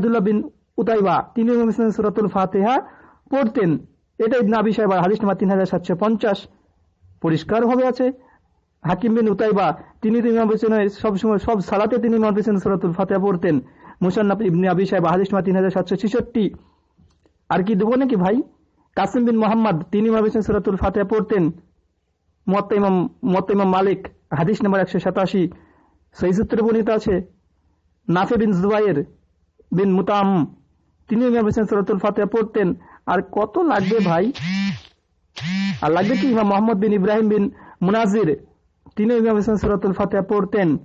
আব্দুল্লাহ বিন উতাইবা তিনি সুরাতুল ফাতেহা পড়তেন। এটা ইবনে আবি সাহেব হাদিস নাম্বার তিন হাজার সাতশো পঞ্চাশ। পরিষ্কার ভাবে আছে। হাকিম বিন উতাইবা, তিনি সবসময় সব সালাতে তিনি ইমাম হোসেন সুরাতুল ফাতেহা পড়তেন। মুসান্নাফ ইবনে আবি সাহেব হাদিস নাম্বার তিন হাজার সাতশো ছেষট্টি। আর কি দেবো নাকি ভাই? কাসিম বিন মোহাম্মদ, তিনি ইমাম হোসেন সুরাতুল ফাতেহা পড়তেন। মত ইমাম মত ইমাম মালিক, হাদিস নাম্বার একশো সাতাশি। সেই সূত্রে বর্ণিত আছে। নাফে বিন জুবাইর বিন মুতাম। তিনি হোসেন সুরাতুল ফাতেহা পড়তেন। আর কত লাগবে ভাই? আর লাগবে কি? ইমাম মোহাম্মদ বিন ইব্রাহিম বিন মুনাজির। তিনি হোসেন সুরাতুল ফাতেহা পড়তেন।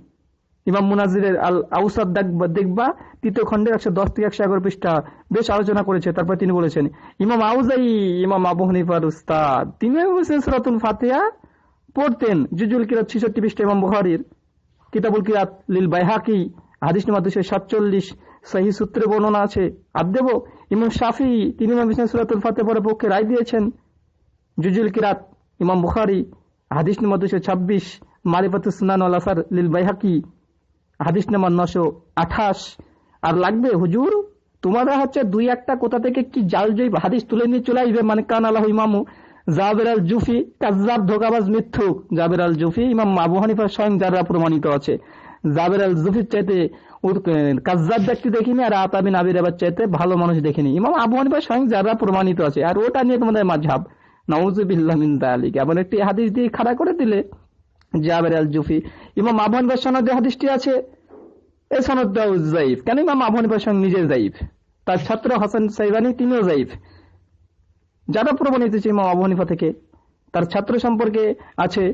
ইমাম মুনাজিরের আল আউসাদ দেখবা- তৃতীয় খণ্ডের একশো দশ থেকে একশো এগারো পৃষ্ঠা বেশ আলোচনা করেছে। তারপর তিনি বলেছেন, ইমাম আউজাই, ইমাম আবু হানিফার উস্তাদ। তিনি হোসেন সুরাতুল ফাতেহা পড়তেন। জুজুল কিরাত ছিষট্টি পৃষ্ঠা ইমাম বুখারীর। কিতাবুল কিরাত লিল বাইহাকি। হাদিস নাম্বার দুশো সাতচল্লিশ। সহি সূত্রে বর্ণনা আছে। আর দেব? ইমাম শাফি, তিনি ইমাম হোসেন সুরাতুল ফাতে পরে পক্ষে রায় দিয়েছেন। জুজুল কিরাত, ইমাম বুখারি, হাদিস নম্বর দুশো ছাব্বিশ মারিফাতুল সুনান আসার লিল বাইহাকি, হাদিস নম্বর নশো আঠাশ। আর লাগবে? হুজুর, তোমরা হচ্ছে দুই একটা কোথা থেকে কি জাল জৈব হাদিস তুলে নিয়ে চলে আসবে? মানে কান আল্লাহ ইমামু জাবের আল জুফি কাজাব ধোকাবাজ মিথ্যুক। জাবের আল জুফি ইমাম আবু হানিফার স্বয়ং যারা প্রমাণিত আছে। জাবের আল জুফির চাইতে কাজাব ব্যক্তি দেখিনি আর আতাবিন আবির আবার চাইতে ভালো মানুষ দেখিনি। ইমাম আবু হানিফার স্বয়ং যারা প্রমাণিত আছে। আর ওটা নিয়ে তোমাদের মাঝাব দালিক। এমন একটি হাদিস দিয়ে খাড়া করে দিলে জাবের আল জুফি। ইমাম আবু হানিফার সনদে হাদিসটি আছে। এই সনদটাও জাইফ কেন ইমাম আবু হানিফার নিজে জাইফ তার ছাত্র হাসান সাইবানি তিনিও জাইফ যারা প্রমাণিত ইমাম আবু হানিফা থেকে। তার ছাত্র সম্পর্কে আছে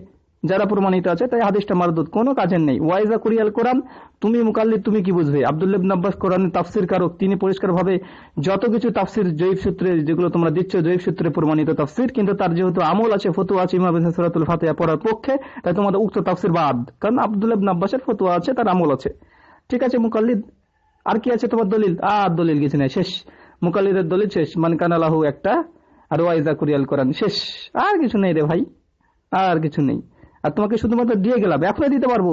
যারা প্রমাণিত আছে, তাই হাদিসটা মারদুদ, কোনো কাজের নেই। ওয়াইজা কুরিয়াল কোরআন, তুমি মুকাল্লি তুমি কি বুঝবে? আব্দুল্লাহ ইবনে আব্বাস কোরআন তাফসির কারক, তিনি পরিষ্কারভাবে যত কিছু তাফসির জৈব সূত্রে যেগুলো তোমরা দিচ্ছ জৈব সূত্রে প্রমাণিত তাফসির, কিন্তু তার যেহেতু আমল আছে, ফতুয়া আছে, ইমাম সুরাতুল পড়ার পক্ষে, তাই তোমাদের উক্ত তাফসির বাদ। কারণ আব্দুল্লাহ ইবনে আব্বাসের ফতুয়া আছে, তার আমল আছে। ঠিক আছে, মুকাল্লিদ? আর কি আছে তোমার দলিল? আর দলিল কিছু নেই, শেষ। মুকাল্লিদের দলিল শেষ। মান কানালাহু একটা, আর ওয়াইজা কুরিয়াল কোরআন, শেষ। আর কিছু নেই রে ভাই, আর কিছু নেই। আর তোমাকে শুধুমাত্র দিয়ে গেলাম, এখনই দিতে পারব।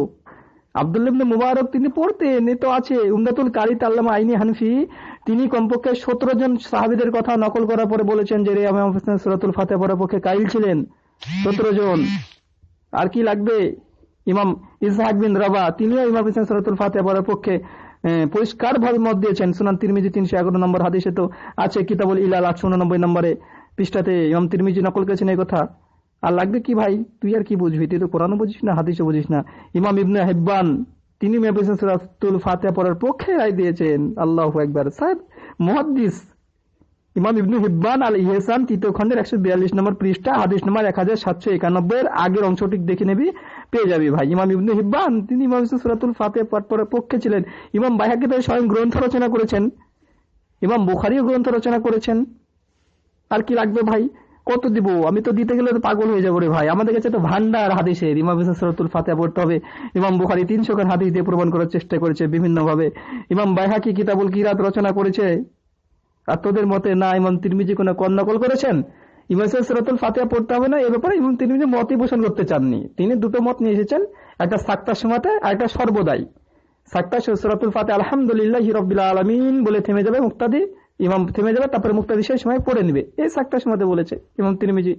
আব্দুল্লাবনে মুবারক তিনি পড়তেন, এ তো আছে, উমদাতুল কারি তাল্লামা আইনি হানফি, তিনি কমপক্ষে সতেরো জন সাহাবিদের কথা নকল করার পরে বলেছেন যে রে আমি সুরাতুল ফাতে পক্ষে কাইল ছিলেন, সতেরো জন। আর কি লাগবে? ইমাম ইসহাক বিন রাবা, তিনিও ইমাম হোসেন সরাতুল ফাতে পক্ষে পরিষ্কার ভাবে মত দিয়েছেন। সুনান তিরমিজি তিনশো এগারো নম্বর হাদিসে তো আছে, কিতাবুল ইলাল আটশো উননব্বই নম্বরে পৃষ্ঠাতে ইমাম তিরমিজি নকল করেছেন এই কথা। আর লাগবে কি ভাই? তুই আর কি বুঝবি? তুই তো কোরআনও বুঝিস না, হাদিসও বুঝিস না। ইমাম ইবনে হেব্বান, তিনি সরাতুল ফাতে পড়ার পক্ষে রায় দিয়েছেন। আল্লাহ একবার সাহেব, মহাদ্দিস। ইমাম ইবনু হিব্বান আল ইহসান তৃতীয় খন্ডের একশো বিয়াল্লিশ নম্বর পৃষ্ঠা, হাদিস নম্বর এক হাজার সাতশো একানব্বই এর আগের অংশটি দেখে নেবি, পেয়ে যাবি ভাই। ইমাম ইবনু হিব্বান, তিনি ইমাম সুরাতুল ফাতে পড়ার পক্ষে ছিলেন। ইমাম বাইহাকে তো স্বয়ং গ্রন্থ রচনা করেছেন। ইমাম বুখারিও গ্রন্থ রচনা করেছেন। আর কি লাগবে ভাই? কত দিব? আমি তো দিতে গেলে তো পাগল হয়ে যাব রে ভাই। আমাদের কাছে তো ভান্ডার হাদিসের ইমাম সুরাতুল ফাতে পড়তে হবে। ইমাম বুখারি তিনশো খান হাদিস দিয়ে প্রমাণ করার চেষ্টা করেছে বিভিন্ন ভাবে ইমাম বাইহাকি কিতাবুল কিরাত রচনা করেছে। আর তোদের মতে না ইমাম তিরমিজি কোনো কর্ণকল করেছেন? পড়তে হবে না ব্যাপারে মতই করতে চাননি। তিনি দুটো মত নিয়ে এসেছেন, একটা আর একটা সর্বদাই। আলহামদুলিল্লাহ হিরবিল্লা আলমিন বলে থেমে যাবে মুক্তাদি। ইমাম থেমে যাবে, তারপরে মুক্তাদি সেই সময় পড়ে নিবে। এই সাক্তার সময়তে বলেছে ইমাম তিরমিজি।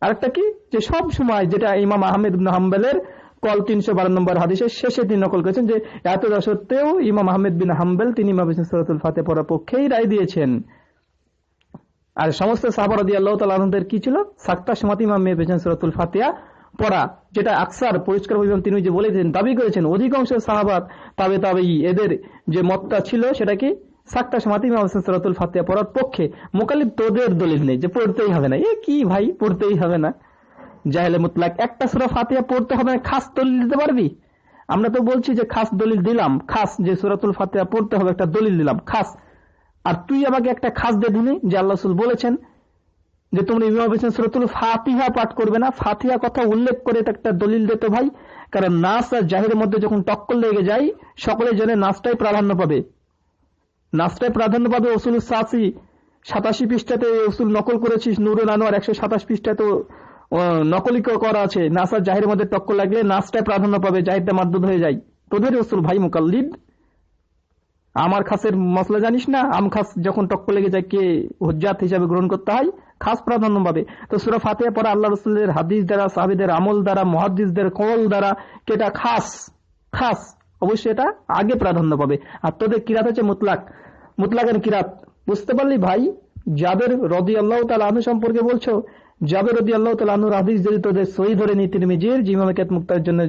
আরেকটা কি? যে সব সময় যেটা ইমাম আহমেদ হাম্বেলের কল তিনশো বারো নম্বর হাদিসের শেষে তিনি নকল করেছেন যে এত সত্ত্বেও ইমাম আহমেদ বিন হাম্বেল তিনি ইমাম সরাতুল ফাতে পড়ার পক্ষেই রায় দিয়েছেন। আর সমস্ত সাহাবারদি আল্লাহ আনন্দের কি ছিল? সাক্তা সমাতি ইমাম মেয়ে সরাতুল ফাতিয়া পড়া। যেটা আকসার পরিষ্কার ইমাম তিনি যে বলেছেন, দাবি করেছেন। অধিকাংশ সাহাবাদ তাবে তবে এদের যে মতটা ছিল, সেটা কি? সাক্তা সমাতি ইমাম হোসেন সরাতুল ফাতিয়া পড়ার পক্ষে মোকালিব তোদের দলিল নেই, যে পড়তেই হবে না। এ কি ভাই, পড়তেই হবে না। জাহেলে মুতলাক, একটা সুরা ফাতিয়া পড়তে হবে না, খাস দলিল দিতে পারবি? আমরা তো বলছি যে খাস দলিল দিলাম, খাস যে সুরাতুল ফাতিয়া পড়তে হবে, একটা দলিল দিলাম, খাস। আর তুই আমাকে একটা খাস দিয়ে দিলি, যে আল্লাহ বলেছেন যে তোমরা ইমাম হোসেন সুরাতুল ফাতিহা পাঠ করবে না। ফাতিহা কথা উল্লেখ করে একটা দলিল দিত ভাই, কারণ নাচ আর জাহিরের মধ্যে যখন টক্কর লেগে যায়, সকলে জেনে নাচটাই প্রাধান্য পাবে। নাচটাই প্রাধান্য পাবে ওসুল সাসি সাতাশি পৃষ্ঠাতে ওসুল নকল করেছিস, নুরুল আনোয়ার একশো সাতাশ পৃষ্ঠাতে নকলি করা আছে। নাসার জাহিরের মধ্যে টক্কর লাগলে নাচটাই প্রাধান্য পাবে জাহিরটা মাদ্দুদ হয়ে যায়। তোদের রসুল ভাই মুকাল্লিদ? আমার খাসের মশলা জানিস না? আম খাস যখন টক্কর লেগে যায়, কে হুজ্জাত হিসাবে গ্রহণ করতে হয়? খাস প্রাধান্য পাবে। তো সুরা ফাতিহা পরে আল্লাহ রসুলের হাদিস দ্বারা, সাহাবিদের আমল দ্বারা মহাদিসদের কল দ্বারা, কেটা খাস খাস। অবশ্যই এটা আগে প্রাধান্য পাবে। আর তোদের কিরাত হচ্ছে মুতলাক। মুতলাকের কিরাত। বুঝতে পারলি ভাই? জাবের রদি আল্লাহ তালা আনু সম্পর্কে বলছো? জাবের রদি আল্লাহ তালা আনুর হাদিস যদি তোদের সই ধরে নি তিনি মিজির জিমামে কেত মুক্তার জন্য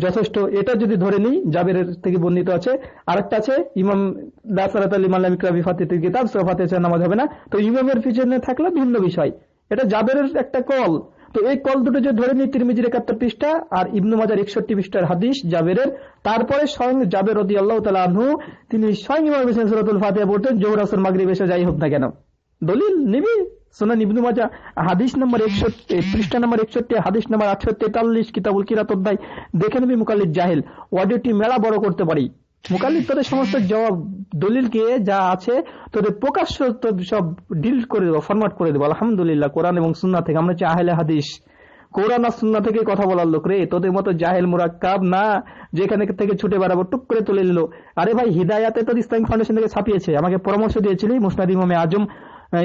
যথেষ্ট, এটা যদি ধরে নিই, জাবের থেকে বর্ণিত আছে। আরেকটা আছে, ইমাম দাসারাত আলী ইকরাবি ফাতিতের কিতাব সুরা ফাতিহা নামাজ হবে না। তো ইমামের পিছনে থাকলে ভিন্ন বিষয়। এটা জাবের একটা কল। তো এই কল দুটো যে ধরে নিই, তিরমিজির একাত্তর পৃষ্ঠা আর ইবনু মাজার একষট্টি পৃষ্ঠার হাদিস, জাবেরের। তারপরে স্বয়ং জাবের রদি আল্লাহ তালা তিনি স্বয়ং ইমাম হোসেন সুরাতুল ফাতিহা পড়তেন, জোহর, আসর, মাগরিব এসে যাই হোক না কেন। দলিল নিবি? সোনা ইবনু মাজা হাদিস নম্বর একষট্টি পৃষ্ঠা নম্বর একষট্টি, হাদিস নম্বর আটশো তেতাল্লিশ, কিতাবুল কিরাত দেখে নিবি মুকাল্লিদ জাহেল। অডিওটি মেলা বড় করতে পারি। মুকাল্লিদ তোদের সমস্ত জবাব দলিলকে যা আছে, তোদের প্রকাশ্য সব ডিলিট করে দেবো ফরম্যাট করে দেবো। আলহামদুলিল্লাহ, কোরআন এবং সুন্না থেকে। আমরা হচ্ছে আহলে হাদিস। কোরআন আর সুন্না থেকে কথা বলার লোক রে। তোদের মতো জাহেল মুরাক্কাব না, যেখানে থেকে ছুটে বেড়াবো, টুক করে তুলে নিল। আরে ভাই, হিদায়াতে তো ইসলামিক ফাউন্ডেশন থেকে ছাপিয়েছে। আমাকে পরামর্শ দিয়েছিলি মুসনাদ ইমামে আজম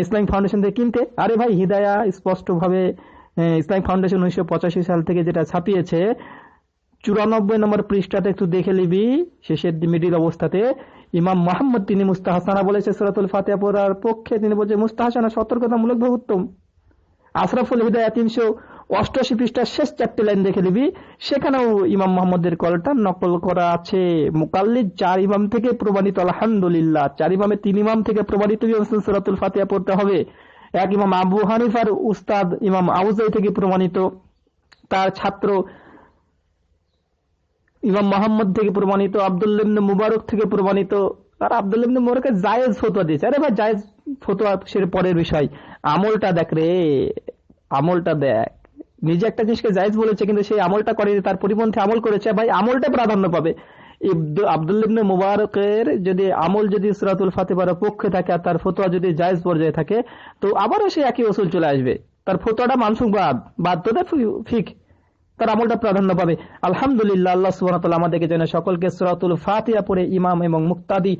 ইসলামিক ফাউন্ডেশন থেকে কিনতে। আরে ভাই, হিদায়া স্পষ্ট ভাবে ইসলামিক ফাউন্ডেশন উনিশশো পঁচাশি সাল থেকে যেটা ছাপিয়েছে চুরানব্বই নম্বর পৃষ্ঠাতে একটু দেখে নিবি। শেষের মিডিল অবস্থাতে ইমাম মোহাম্মদ তিনি মুস্তাহাসানা বলেছে, সরাতুল ফাতেহা পড়ার পক্ষে তিনি বলছে, মুস্তাহাসানা সতর্কতামূলক ভাবে উত্তম? আশরাফুল হিদায়া তিনশো অষ্টআশি পৃষ্ঠার শেষ চারটি লাইন দেখে নিবি। সেখানেও ইমাম মোহাম্মদের কলটা নকল করা আছে। মুকাল্লিদ চার ইমাম থেকে প্রমাণিত, আলহামদুলিল্লাহ। চার ইমামে তিন ইমাম থেকে প্রমাণিত সরাতুল ফাতিয়া পড়তে হবে। এক ইমাম আবু হানিফার উস্তাদ ইমাম আউজাই থেকে প্রমাণিত। তার ছাত্র ইমাম মোহাম্মদ থেকে প্রমাণিত আবদুল্লিবনে মুবারক থেকে প্রমাণিত। আর আবদুল্লিবনে মুবারকের জায়েজ ফতোয়া দিয়েছে। আরে ভাই, জায়েজ ফতোয়া সে পরের বিষয়। আমলটা দেখ রে, আমলটা দেখ। নিজে একটা জিনিসকে জায়েজ বলেছে, কিন্তু সেই আমলটা করেনি, তার পরিপন্থী আমল করেছে। ভাই, আমলটা প্রাধান্য পাবে। আবদুল্লিবনে মুবারকের যদি আমল যদি সুরাতুল ফাতেবার পক্ষে থাকে, আর তার ফতোয়া যদি জায়েজ পর্যায়ে থাকে, তো আবারও সে একই ওসুল চলে আসবে। তার ফতোয়াটা মানসুক বাদ। বাদ তো ফিক। তার আমলটা প্রাধান্য পাবে। আলহামদুলিল্লাহ, আল্লাহ সুবাহ আমাদেরকে যেন সকলকে সুরাতুল ফাতিয়া পড়ে ইমাম এবং মুক্তাদি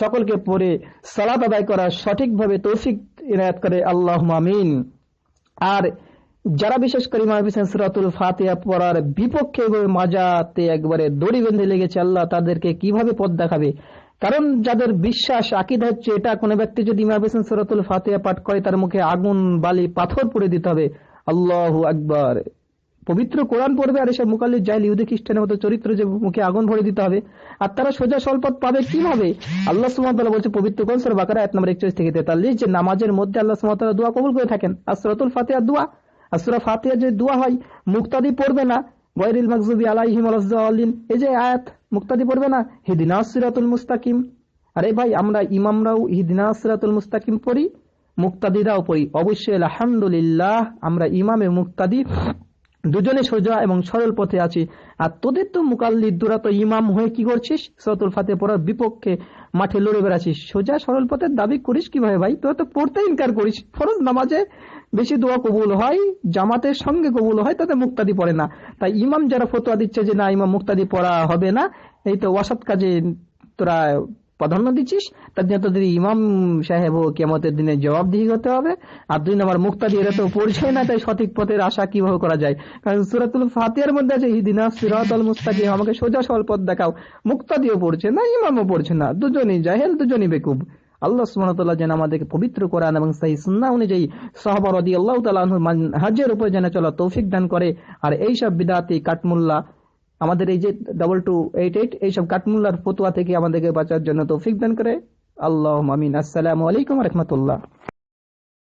সকলকে পড়ে সালাদ আদায় করা সঠিকভাবে তৌফিক ইনায়াত করে। আল্লাহ মামিন আর যারা বিশেষ করে ইমাম হোসেন সুরাতুল ফাতিয়া পড়ার বিপক্ষে মাজাতে একবারে দড়ি বেঁধে লেগেছে, আল্লাহ তাদেরকে কীভাবে পথ দেখাবে? কারণ যাদের বিশ্বাস, আকিদ হচ্ছে এটা, কোনো ব্যক্তি যদি ইমাম হোসেন সুরাতুল ফাতিয়া পাঠ করে, তার মুখে আগুন, বালি, পাথর পুড়ে দিতে হবে। আল্লাহ আকবর। পবিত্র কোরআন পড়বে আর এসব মুকাল্লিদ জাহিল ইহুদি, খ্রিস্টানের মতো চরিত্র যে মুখে আগুন ভরে দিতে হবে, আর তারা সোজা স্বল্পত পাবে কীভাবে? আল্লাহ সুমতাল্লাহ বলছে, পবিত্র কোন সর বাকারা এক নম্বর একচল্লিশ থেকে তেতাল্লিশ, যে নামাজের মধ্যে আল্লাহ সুমতাল্লাহ দোয়া কবুল করে থাকেন। আর সুরাতুল ফাতিহা দোয়া, আর সুরা ফাতিহা যে দোয়া হয়, মুক্তাদি পড়বে না। গৈরিল মকজুবি আলাইহিম আলাইহিম এই যে আয়াত, মুক্তাদি পড়বে না। হিদিনা সিরাতুল মুস্তাকিম। আরে ভাই, আমরা ইমামরাও হিদিনা সিরাতুল মুস্তাকিম পড়ি, মুক্তাদিরাও পড়ি। অবশ্যই আলহামদুলিল্লাহ, আমরা ইমামে মুক্তাদি দুজনে সোজা এবং সরল পথে আছি। আর তোদের তো মুকাল্লিদুরা তো ইমাম হয়ে কি করছিস? সতুল ফাতে পড়ার বিপক্ষে মাঠে লড়ে বেড়াচ্ছিস। সোজা সরল পথের দাবি করিস কীভাবে ভাই? তোরা তো পড়তে ইনকার করিস। ফরজ নামাজে বেশি দোয়া কবুল হয়, জামাতের সঙ্গে কবুল হয়, তাতে মুক্তাদি পড়ে না। তাই ইমাম যারা ফতোয়া দিচ্ছে যে, না, ইমাম মুক্তাদি পড়া হবে না, এই তো অসৎ কাজে তোরা প্রাধান্য দিচ্ছিস? তার জন্য তোদের ইমাম সাহেব ও কেমতের দিনে জবাবদিহি হতে হবে। আর দুই নম্বর, মুক্তাদি, এরা তো পড়ছেই না, তাই সঠিক পথের আশা কীভাবে করা যায়? কারণ সুরাতুল ফাতিয়ার মধ্যে আছে হিদিনা সিরাত আল মুস্তাকিম আমাকে সোজা সরল পথ দেখাও। মুক্তাদিও পড়ছে না, ইমামও পড়ছে না, দুজনই জাহেল, দুজনই বেকুব। আল্লাহ সুমতাল্লাহ যেন আমাদেরকে পবিত্র করান এবং সেই সুন্না অনুযায়ী সহবরদি আল্লাহ তালাহ হাজের উপর যেন চলা তৌফিক দান করে। আর এইসব বিদাতি কাটমুল্লা আমাদের এই যে ডবল টু এইট এইট এইসব কাটমুল্লার ফতুয়া থেকে আমাদেরকে বাঁচার জন্য তৌফিক দান করে। আল্লাহ মামিন আসসালামু আলাইকুম রহমতুল্লাহ।